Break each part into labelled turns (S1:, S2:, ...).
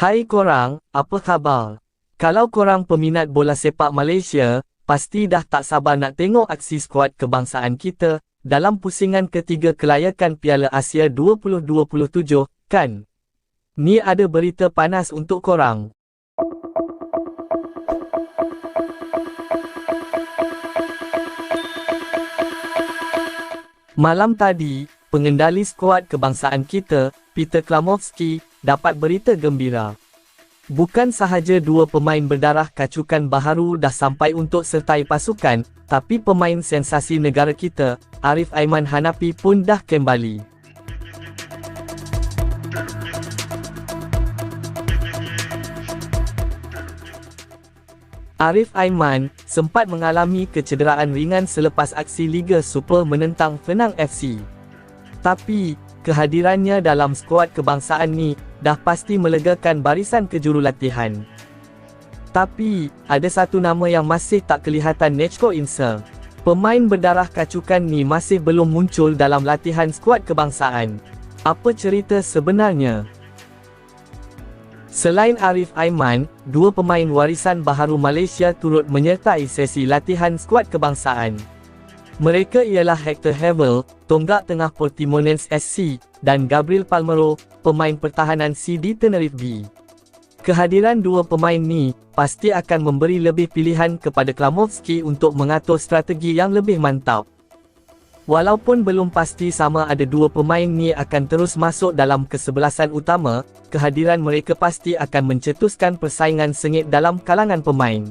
S1: Hai korang, apa khabar? Kalau korang peminat bola sepak Malaysia, pasti dah tak sabar nak tengok aksi skuad kebangsaan kita dalam pusingan ketiga kelayakan Piala Asia 2027, kan? Ni ada berita panas untuk korang. Malam tadi, pengendali skuad kebangsaan kita, Peter Klamovski, dapat berita gembira. Bukan sahaja dua pemain berdarah kacukan baharu dah sampai untuk sertai pasukan, tapi pemain sensasi negara kita, Arif Aiman Hanapi pun dah kembali. Arif Aiman sempat mengalami kecederaan ringan selepas aksi Liga Super menentang Penang FC. Tapi, kehadirannya dalam skuad kebangsaan ni dah pasti melegakan barisan kejurulatihan. Tapi, ada satu nama yang masih tak kelihatan Nechko Insa. Pemain berdarah kacukan ni masih belum muncul dalam latihan skuad kebangsaan. Apa cerita sebenarnya? Selain Arif Aiman, dua pemain warisan baharu Malaysia turut menyertai sesi latihan skuad kebangsaan. Mereka ialah Hector Havel, tonggak tengah Portimonense SC, dan Gabriel Palmero, pemain pertahanan CD Tenerife B. Kehadiran dua pemain ni pasti akan memberi lebih pilihan kepada Klamovski untuk mengatur strategi yang lebih mantap. Walaupun belum pasti sama ada dua pemain ni akan terus masuk dalam kesebelasan utama, kehadiran mereka pasti akan mencetuskan persaingan sengit dalam kalangan pemain.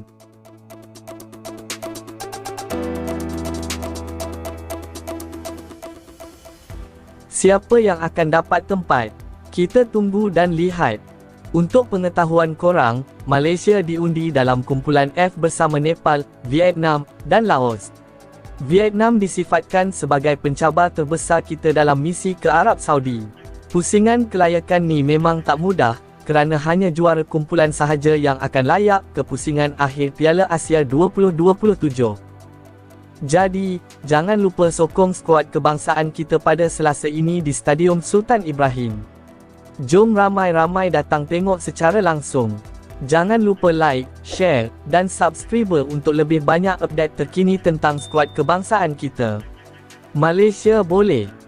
S1: Siapa yang akan dapat tempat? Kita tunggu dan lihat. Untuk pengetahuan korang, Malaysia diundi dalam kumpulan F bersama Nepal, Vietnam, dan Laos. Vietnam disifatkan sebagai pencabar terbesar kita dalam misi ke Arab Saudi. Pusingan kelayakan ni memang tak mudah, kerana hanya juara kumpulan sahaja yang akan layak ke pusingan akhir Piala Asia 2027. Jadi, jangan lupa sokong skuad kebangsaan kita pada selasa ini di Stadium Sultan Ibrahim. Jom ramai-ramai datang tengok secara langsung. Jangan lupa like, share, dan subscribe untuk lebih banyak update terkini tentang skuad kebangsaan kita. Malaysia boleh!